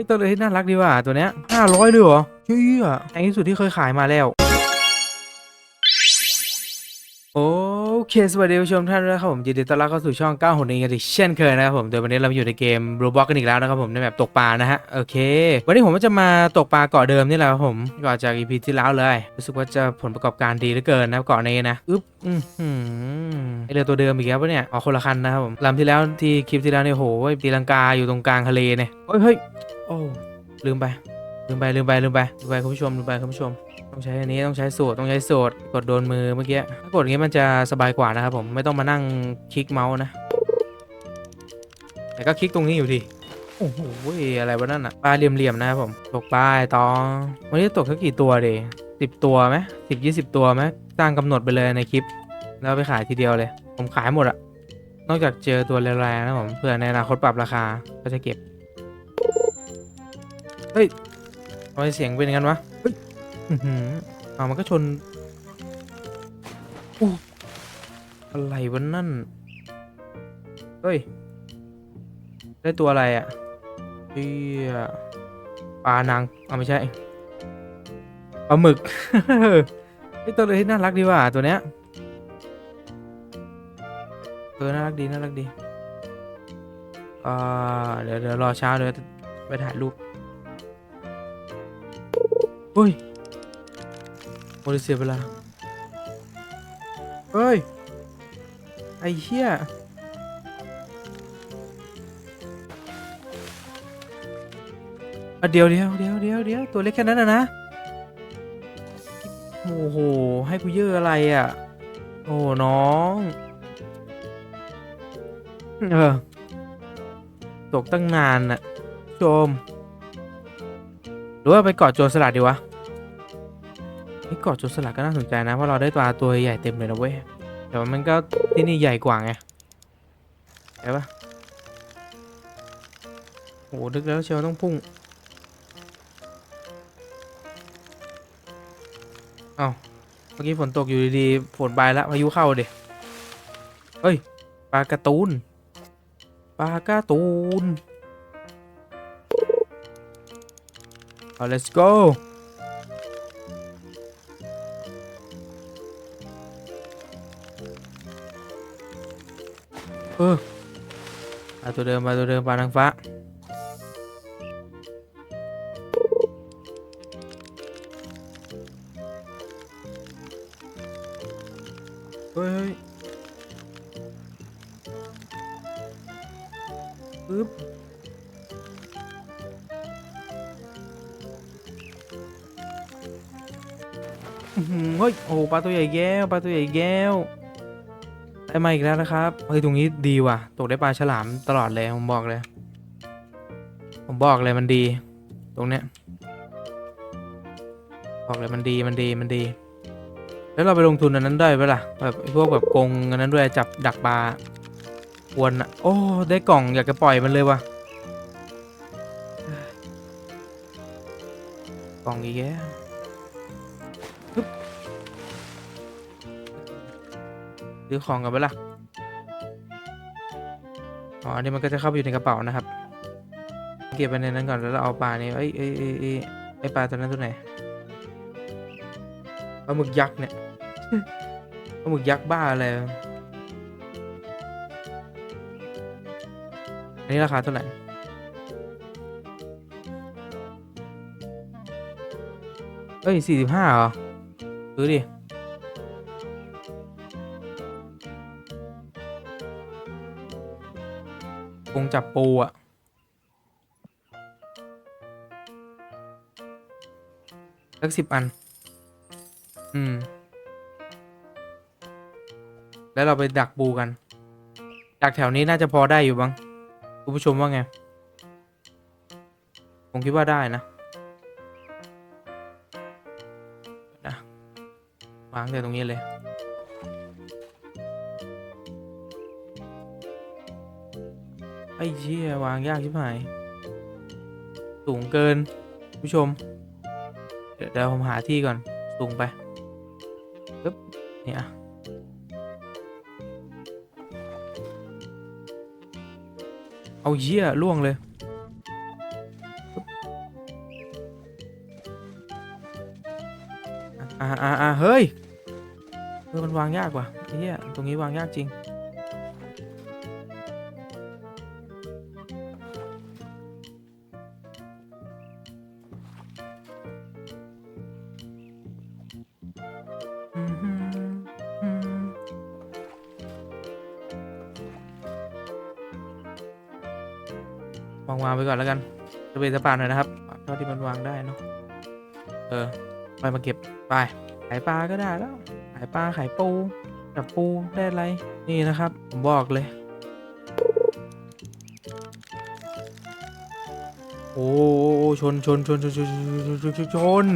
ฮ้ยตัวเลยที่น่ารักดีว่ะตัวเนี้ยห้าร้อยเลยเหรอเชี่ยแพงที่สุดที่เคยขายมาแล้ว โอเค สวัสดีผู้ชมท่านด้วยนะครับผมยินดีต้อนรับเข้าสู่ช่อง9หนอีกเช่นเคยนะครับผมโดยวันนี้เราอยู่ในเกม Roblox กันอีกแล้วนะครับผมในแบบตกปลานะฮะโอเค วันนี้ผมก็จะมาตกปลาเกาะเดิมนี่แหละครับผมเก่อจาก EP ที่แล้วเลย รู้สึกว่าจะผลประกอบการดีเหลือเกินนะเกาะนี้นะอึ๊บอือหือไอเรือตัวเดิมอีกแล้วปะเนี่ยอ๋อคนละคันนะครับผมลำที่แล้วที่คลิปที่แล้วเนี่ยโหตีลังกาอยู่ตรงกลางทะเลเนี่ยเฮ้ยเฮ้ยโอ้ลืมไปลืมไปลืมไปลืมไปลืมไปคุณผู้ชมลืมไปคุณผู้ชม ต้องใช้อันนี้ต้องใช้สูตรต้องใช้สูตรกดโดนมือเมื่อกี้ถ้ากดอย่างนี้มันจะสบายกว่านะครับผมไม่ต้องมานั่งคลิกเมาส์นะ แต่ก็คลิกตรงนี้อยู่ดีโอ้โหอะไรวะนั่นอะปลาเหลี่ยมๆนะครับผมตกปลาตองวันนี้ตกสักกี่ตัวเดสิบตัวไหมสิบยี่สิบตัวไหมตั้งกำหนดไปเลยในคลิป แล้วไปขายทีเดียวเลย ผมขายหมดอะนอกจากเจอตัวแรงๆนะผมเผื่อในอนาคตปรับราคาก็จะเก็บเฮ้ยทำไมเสียงเป็นงั้นวะเฮ้ย อือหือเอามันก็ชนอู้อะไรวะนั่น เฮ้ย ได้ตัวอะไรอะ่ะเฮียปลานางเอาไม่ใช่ปลาหมึกไอ้ยตัวเลยที่น่ารักดีว่ะตัวเนี้ยตัวน่ารักดีน่ารักดีอ่าเดี๋ยวเดี๋ยวรอเช้าเดี๋ยวไปถ่ายรูปเฮ้ย โมดิเสียเวลาเฮ้ย ไอ้เหี้ยอะเดี๋ยวเดี๋ยวเดี๋ยวเดี๋ยวเดี๋ยวตัวเล็กแค่นั้นนะนะ โอ้โห ให้กูเยอะอะไรอะ โอ้น้อง เออ ตกตั้งนานน่ะชมหรือว่าไปกาะโจรสลัดดีวะ เกาะโจรสลัดก็น่าสนใจนะ เพราะเราได้ปลาตัวใหญ่เต็มเลยนะเว้ย แต่ว่ามันก็ที่นี่ใหญ่กว่าไงใช่ปะโอ้ดึกแล้วเชียวต้องพุ่งเอาเมื่อกี้ฝนตกอยู่ดีๆ ฝนไปแล้วพายุเข้าเด็เฮ้ย ปลาการ์ตูน ปลาการ์ตูนเอา let's go เออปลาตัวเดิมปลาตัวเดิมปลานางฟ้า เฮ้ยเฮ้ยปึ๊บอื้อหือเฮ้ย โอ้โหปลาตัวใหญ่แก้วปลาตัวใหญ่แก้ว ได้มาอีกแล้วนะครับเฮ้ยตรงนี้ดีว่ะ ตกได้ปลาฉลามตลอดเลยผมบอกเลย ผมบอกเลยมันดี ตรงเนี้ยบอกเลยมันดีมันดีมันดี แล้วเราไปลงทุนอันนั้นได้ไหมล่ะแบบพวกแบบกงอันนั้นด้วยจับดักปลาวนอะโอ้ได้กล่องอยากจะปล่อยมันเลยว่ะกล่องอีกแล้ว ซื้อของกันไปล่ะอ๋ออันนี้มันก็จะเข้าไปอยู่ในกระเป๋านะครับ เก็บไปในนั้นก่อนแล้วเราเอาปลานี้เอ้ยเอ้ยเอ้ยเอ้ยไอ้ปลาตัวนั้นตัวไหนปลาหมึกยักษ์เนี่ยปลาหมึกยักษ์บ้าอะไรอันนี้ราคาเท่าไหร่เอ้ยสี่สิบห้าเหรอ ซื้อดิ คงจับปูอะสักสิบอัน อืม แล้วเราไปดักปูกัน ดักแถวนี้น่าจะพอได้อยู่บ้างคุณผู้ชมว่าไง ผมคิดว่าได้นะนะวางแต่ตรงนี้เลย ชี่วางยากชิบหาย สูงเกิน ผู้ชม เดี๋ยวผมหาที่ก่อน สูงไปปึ๊บเนี่ยเอาเยี่ยล่วงเลย อ่าอ่าอ่าเฮ้ยเออมันวางยากว่ะเฮียตรงนี้วางยากจริง วางวางไปก่อนแล้วกันจะเป็นสปานหน่อยนะครับเท่าที่มันวางได้เนาะเออไปมาเก็บไปขายปลาก็ได้แล้วขายปลาขายปูจับปูได้อะไรนี่นะครับ ผมบอกเลย โอ้โหชนชนชนชนชนชนชนชนชนชน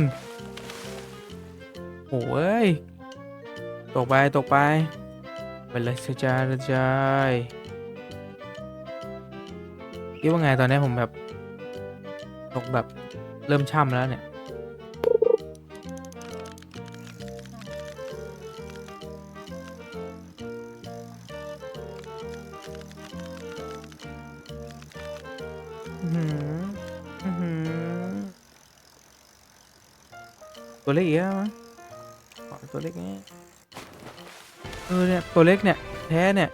โอ้ยตกไปตกไปไปเลยกระจายกระจาย คิดว่าไงตอนนี้ผมแบบตกแบบเริ่มช่ำแล้วเนี่ยหืออื้อหือตัวเล็กอีกแล้วมั้งตัวเล็กนี้เออเนี่ยตัวเล็กเนี่ยแท้เนี่ย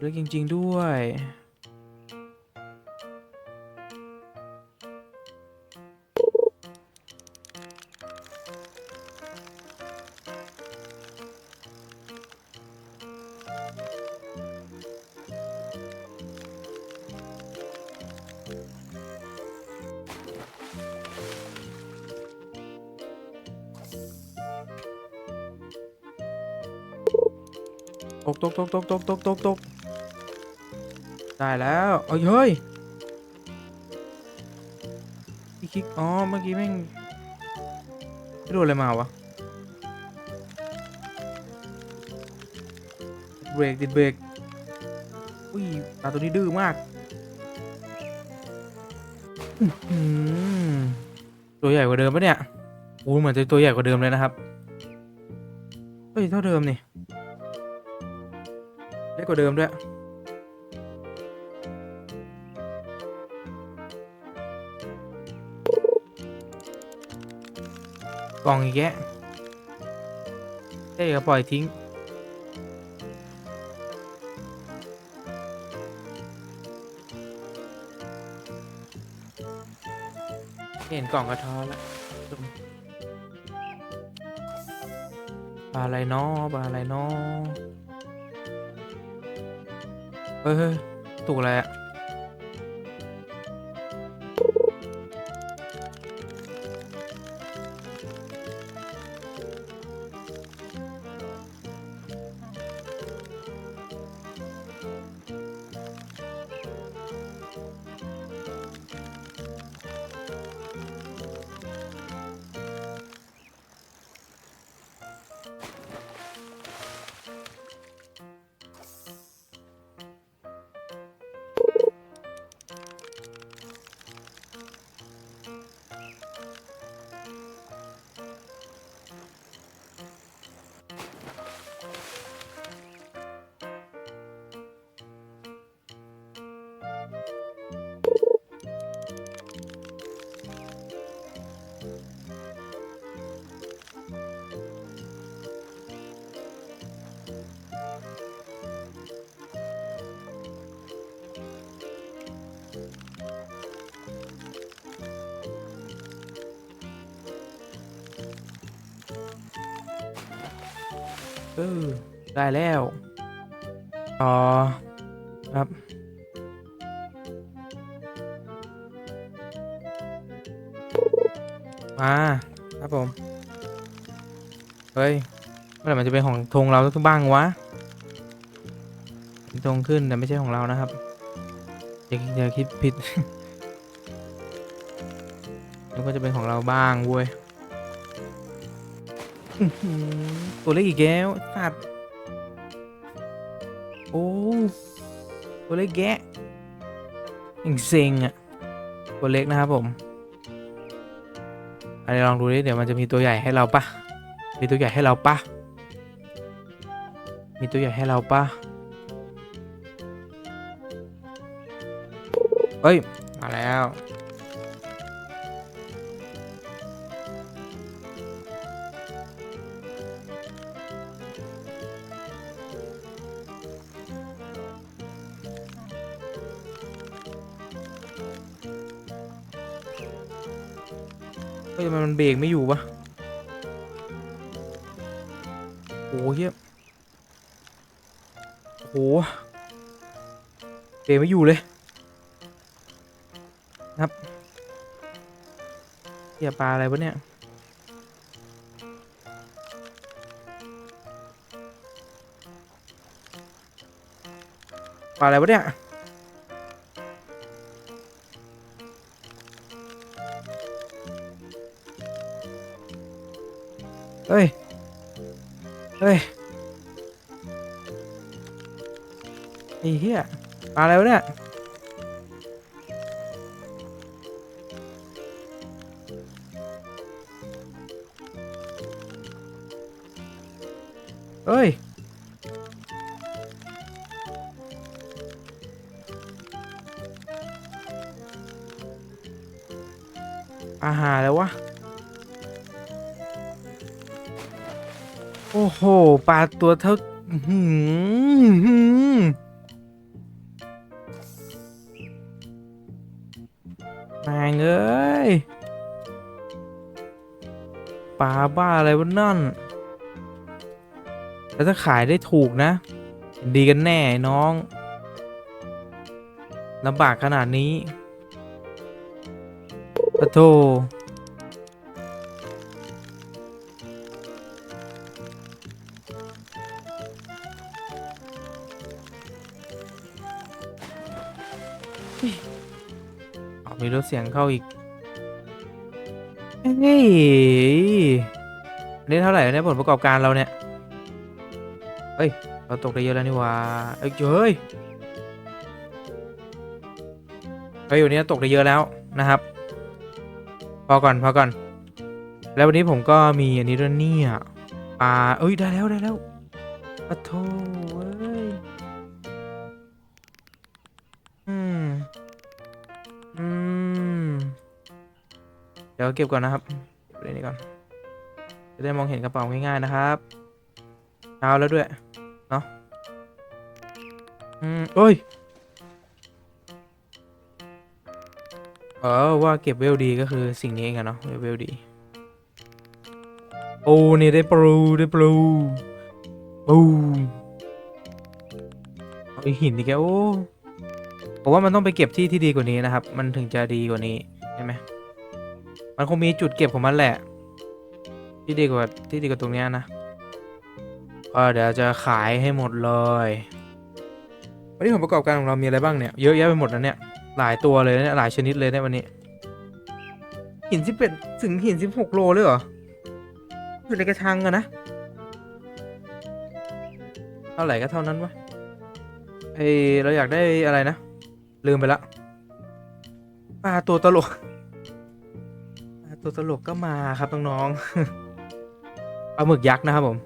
เล็กจริง ๆ ด้วย ตกตกตกตกตกตกตกได้แล้วเอ้ยเฮ้ยคลิกอ๋อ เมื่อกี้แม่งโดนอะไรมาวะ เบรกติดเบรก อุ้ยตาตัวนี้ดื้อมาก ตัวใหญ่กว่าเดิมปะเนี่ยอู้เหมือนจะตัวใหญ่กว่าเดิมเลยนะครับ เฮ้ย เท่าเดิมนี่ กว่าเดิมด้วย กล่องอีกแกะเอ้ก็ปล่อยทิ้ง เห็นกล่องก็ท้อแล้วปลาอะไรนาะปลาอะไรนาะ เฮ้ยเฮ้ยถูกอะไรอะ เออ ได้แล้วต่อครับ มาครับผม เฮ้ย เมื่อไหร่มันจะเป็นของธงเราทุกบ้างวะธงขึ้นแต่ไม่ใช่ของเรานะครับอย่าอย่าคิดผิด แล้วก็จะเป็นของเราบ้างเว้ย อื้อหือตัวเล็กอีกแล้วสัตว์โอ้ตัวเล็กแกะยังเซ็งอะตัวเล็กนะครับผมอะไรลองดูดิเดี๋ยวมันจะมีตัวใหญ่ให้เราปะมีตัวใหญ่ให้เราปะมีตัวใหญ่ให้เราปะเฮ้ย มาแล้ว ฮ้ยทำไมมันเบรกไม่อยู่วะโอ้เฮียโอ้เบรกไม่อยู่เลยครับเฮียปลาอะไรวะเนี่ยปลาอะไรวะเนี่ย เฮ้ย เฮ้ยไอ้เหี้ยปลาอะไรวเนี่ย เฮ้ย อาหารแล้ววะ โอ้โห ปลาตัวเท่าหือหือแม่งเอ้ยปลาบ้าอะไรวะนั่น แล้วถ้าขายได้ถูกนะ ดีกันแน่น้องลำบากขนาดนี้ปะโท มีรถเสียงเข้าอีก เฮ้ยนนี้เท่าไหร่แล้วเนี่ยผลประกอบการเราเนี่ย เฮ้ย เราตกได้เยอะแล้วนี่ว่าเอ้ยเฮ้ยเฮ้ยวันนี้ตกได้เยอะแล้วนะครับ พอก่อนพอก่อน แล้ววันนี้ผมก็มีอันนี้ด้วยเนี่ยปลาเอ้ยได้แล้วได้แล้วปะโถเว้ยอืม อืม เดี๋ยวเก็บก่อนนะครับเก็บเรื่องนี้ก่อน จะได้มองเห็นกระเป๋าง่ายๆนะครับเช้าแล้วด้วย เนาะอืมเอ้ย เออว่าเก็บเวลดีก็คือสิ่งนี้เองอะเนาะเวลดี โอ้นี่ได้ปลูได้ปลูปูเอาอีหินอีกแกโอ้ ผมว่ามันต้องไปเก็บที่ที่ดีกว่านี้นะครับ มันถึงจะดีกว่านี้ใช่ไหมมันคงมีจุดเก็บของมันแหละ ที่ดีกว่าที่ดีกว่าตรงเนี้ยนะก็เดี๋ยวจะขายให้หมดเลยวันนี้ผลประกอบการของเรามีอะไรบ้างเนี่ยเยอะแยะไปหมดนะเนี่ยหลายตัวเลยเนี่ยหลายชนิดเลยเนี่ยวันนี้หินสิบเป็ดถึงหินสิบหกโลเลยเหรออยู่ในกระชังอะนะเท่าไหร่ก็เท่านั้นวะเอ้เราอยากได้อะไรนะ ลืมไปละปลาตัวตลกปลาตัวตลกก็มาครับน้องๆปลาหมึกยักษ์นะครับผม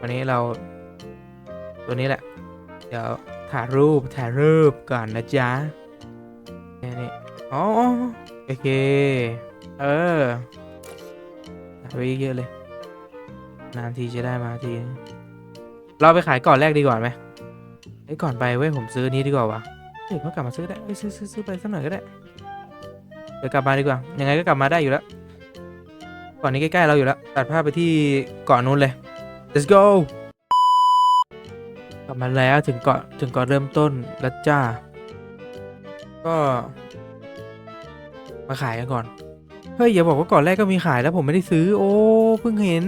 วันนี้เรา ตัวนี้แหละ เดี๋ยวถ่ายรูปถ่ายรูปก่อนนะจ๊ะนี่นี่อ๋อโอเค เออเอาไปเยอะเลย นานทีจะได้มาที เราไปขายก่อนแรกดีกว่าไหมไอ้ก่อนไปเว้ยผมซื้อนนี้ดีกว่าวะ เฮ้ยก็กลับมาซื้อได้ซื้อซื้อซื้อไปสักหน่อยก็ได้เดี๋ยวกลับมาดีกว่า ยังไงก็กลับมาได้อยู่แล้วก่อนนี้ใกล้ๆเราอยู่แล้ว ตัดภาพไปที่เกาะนู้นเลย let's go กลับมาแล้วถึงเกาะถึงเกาะเริ่มต้นแล้วจ้า ก็ มาขายกันก่อน เฮ้ยอย่าบอกว่าก่อนแรกก็มีขายแล้วผมไม่ได้ซื้อ โอ้เพิ่งเห็น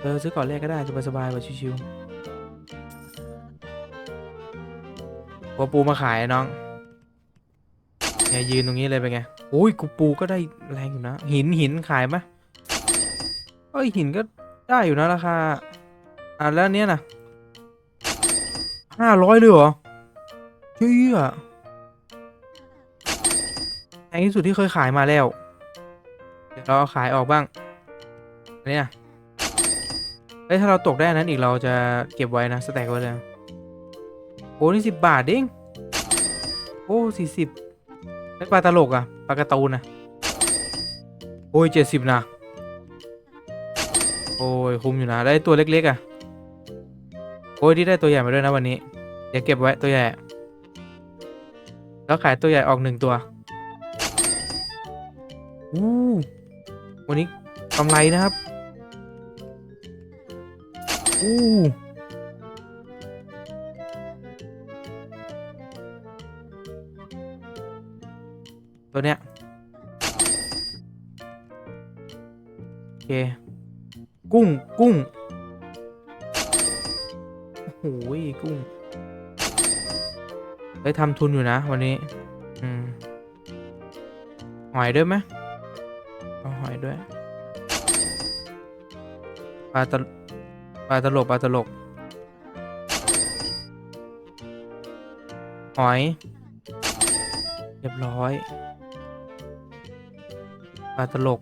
เออซื้อก่อนแรกก็ได้สบายๆแบบชิวๆ วัวปูมาขายน้องไงยืนตรงนี้เลยเป็นไงโอ้ยกูปูก็ได้แรงอยู่นะ หินหินขายไหมเอ้ยหินก็ได้อยู่นะราคาอะแล้วเนี้ยนะห้าร้อยเลยเหรอเชี่ยแพงที่สุดที่เคยขายมาแล้ว เดี๋ยวเราเอาขายออกบ้างเนี่ยเฮ้ยถ้าเราตกได้อันนั้นอีกเราจะเก็บไว้นะสแต็กไว้เลย อ้นี่สิบบาทเด้งโอ้สี่สิบไม่ปลาตลกอะปลากระตูนนะโอ้ยเจ็ดสิบนะโอ้ยคุ้มอยู่นะได้ตัวเล็กๆอะโอ้ยที่ได้ตัวใหญ่มาด้วยนะวันนี้ เดี๋ยวเก็บไว้ตัวใหญ่ แล้วขายตัวใหญ่ออกหนึ่งตัวอู้วันนี้กำไรนะครับอู้ ตัวเนี้ยโอเค กุ้งกุ้งโอ้โหกุ้งได้ทำทุนอยู่นะ วันนี้ อืม หอยด้วยไหมเอาหอยด้วยปลาตลปลาตลกปลาตลก หอย เรียบร้อย ปลาตลก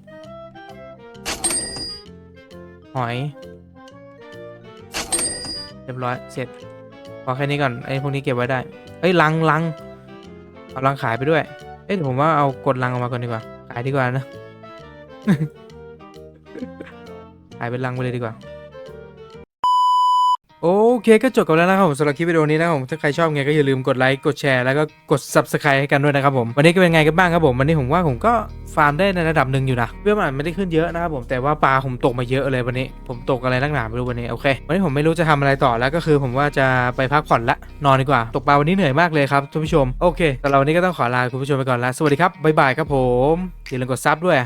หอย เรียบร้อย เสร็จ พอแค่นี้ก่อน ไอ้พวกนี้เก็บไว้ได้ เอ้ยลังลังเอาลังขายไปด้วย เอ้ยผมว่าเอากดลังออกมาก่อนดีกว่า ขายดีกว่านะ ขายเป็นลังไปเลยดีกว่า เคก็จบกันแล้วนะครับผมสำหรับคลิปวิดีโอนี้นะครับผมถ้าใครชอบไงก็อย่าลืมกดไลค์กดแชร์แล้วก็กด subscribe ให้กันด้วยนะครับผมวันนี้ก็เป็นไงกันบ้างครับผมวันนี้ผมว่าผมก็ฟาร์มได้ในระดับหนึ่งอยู่นะเพื่อมันไม่ได้ขึ้นเยอะนะครับผมแต่ว่าปลาผมตกมาเยอะเลยวันนี้ ผมตกอะไรนักหนาไม่รู้วันนี้โอเควันนี้ผมไม่รู้จะทำอะไรต่อแล้วก็คือ ผมว่าจะไปพักผ่อนละนอนดีกว่า ตกปลาวันนี้เหนื่อยมากเลยครับท่านผู้ชมโอเคแต่เราวันนี้ก็ต้องขอลาคุณผู้ชมไปก่อนละสวัสดีครับบ๊ายบายครับผมอย่าลืมกดซับด้วย